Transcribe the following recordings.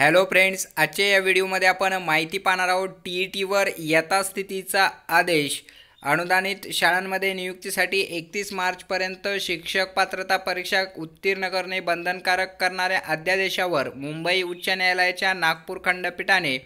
Hello friends आजच्या या व्हिडिओमध्ये आपण माहिती पाहणार आहोत टी ई टीवर यथास्थितीचा आदेश. अनुदानित शाळांमध्ये नियुक्तीसाठी एकतीस मार्चपर्यंत शिक्षक पात्रता परीक्षा उत्तीर्ण करणे बंधनकारक करणाऱ्या अध्यादेशावर मुंबई उच्च न्यायालयाच्या नागपूर खंडपीठाने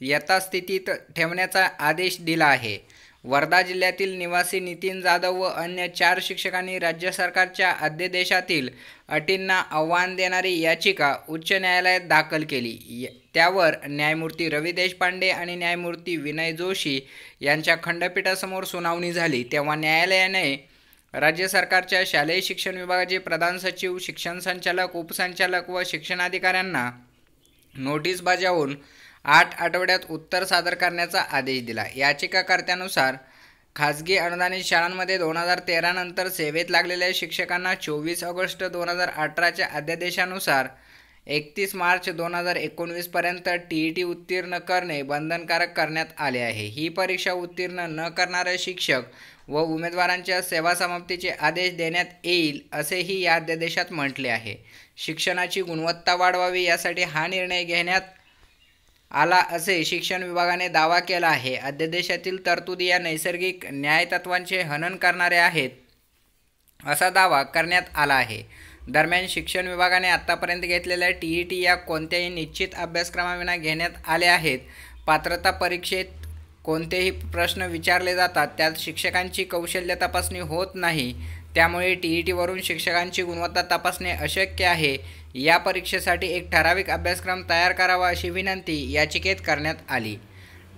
यथास्थितीत ठेवण्याचा आदेश दिला आहे. वर्धा जिल्ह्यातील निवासी नितीन जाधव व अन्य चार शिक्षकांनी राज्य सरकारच्या अध्यादेशातील अटींना आव्हान देणारी याचिका उच्च न्यायालयात दाखल केली. त्यावर न्यायमूर्ती रवी देशपांडे आणि न्यायमूर्ती विनय जोशी यांच्या खंडपीठासमोर सुनावणी झाली. तेव्हा न्यायालयाने राज्य सरकारच्या शालेय शिक्षण विभागाचे प्रधान सचिव शिक्षण संचालक उपसंचालक व शिक्षणाधिकाऱ्यांना नोटीस बजावून आठ आठवड्यात उत्तर सादर करण्याचा आदेश दिला. याचिकाकर्त्यानुसार खाजगी अनुदानित शाळांमध्ये दोन हजार तेरानंतर सेवेत लागलेल्या शिक्षकांना चोवीस ऑगस्ट दोन हजार अठराच्या अध्यादेशानुसार एकतीस मार्च दोन हजार एकोणवीसपर्यंत टी ई टी उत्तीर्ण करणे बंधनकारक करण्यात आले आहे. ही परीक्षा उत्तीर्ण न करणारे शिक्षक व उमेदवारांच्या सेवा समाप्तीचे आदेश देण्यात येईल असेही या अध्यादेशात म्हटले आहे. शिक्षणाची गुणवत्ता वाढवावी यासाठी हा निर्णय घेण्यात आला असे शिक्षण विभागाने दावा केला आहे. अध्यादेशातील तरतुदी या नैसर्गिक न्यायतत्वांचे हनन करणारे आहेत असा दावा करण्यात आला आहे. दरम्यान शिक्षण विभागाने आत्तापर्यंत घेतलेल्या टी ई टी या कोणत्याही निश्चित अभ्यासक्रमाविना घेण्यात आले आहेत. पात्रता परीक्षेत कोणतेही प्रश्न विचारले जातात त्यात शिक्षकांची कौशल्य तपासणी होत नाही. त्यामुळे टी ई टीवरून शिक्षकांची गुणवत्ता तपासणे अशक्य आहे. या परीक्षेसाठी एक ठराविक अभ्यासक्रम तयार करावा अशी विनंती याचिकेत करण्यात आली.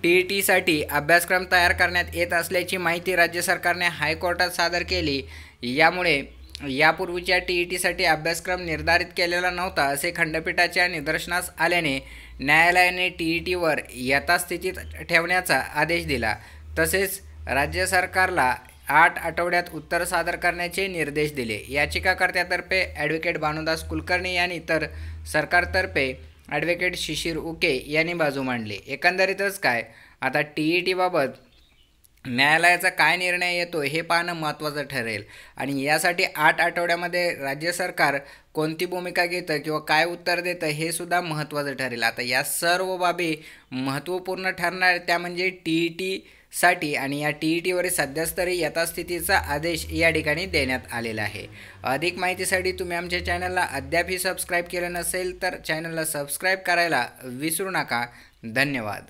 टी ई टीसाठी अभ्यासक्रम तयार करण्यात येत असल्याची माहिती राज्य सरकारने हायकोर्टात सादर केली. यामुळे यापूर्वीच्या टी ई टीसाठी अभ्यासक्रम निर्धारित केलेला नव्हता असे खंडपीठाच्या निदर्शनास आल्याने न्यायालयाने टी ई टीवर यथास्थितीत ठेवण्याचा आदेश दिला. तसेच राज्य सरकारला आठ आठवड्यात उत्तर सादर करण्याचे निर्देश दिले. याचिकाकर्त्यातर्फे ॲडव्होकेट भानुदास कुलकर्णी यांनी तर सरकारतर्फे ॲडव्होकेट शिशिर उके यांनी बाजू मांडली. एकंदरीतच काय? आता टी ई टीबाबत न्यायालयाचा काय निर्णय येतो हे पाहणं महत्त्वाचं ठरेल. आणि यासाठी आठ आठवड्यामध्ये राज्य सरकार कोणती भूमिका घेतं किंवा काय उत्तर देतं हे सुद्धा महत्त्वाचं ठरेल. आता या सर्व बाबी महत्त्वपूर्ण ठरणार त्या म्हणजे टी ई टीसाठी आणि या टी ई टीवरील सध्यास्तरी यथास्थितीचा आदेश या ठिकाणी देण्यात आलेला आहे. अधिक माहितीसाठी तुम्ही आमच्या चॅनलला अद्यापही सबस्क्राईब केलं नसेल तर चॅनलला सबस्क्राईब करायला विसरू नका. धन्यवाद.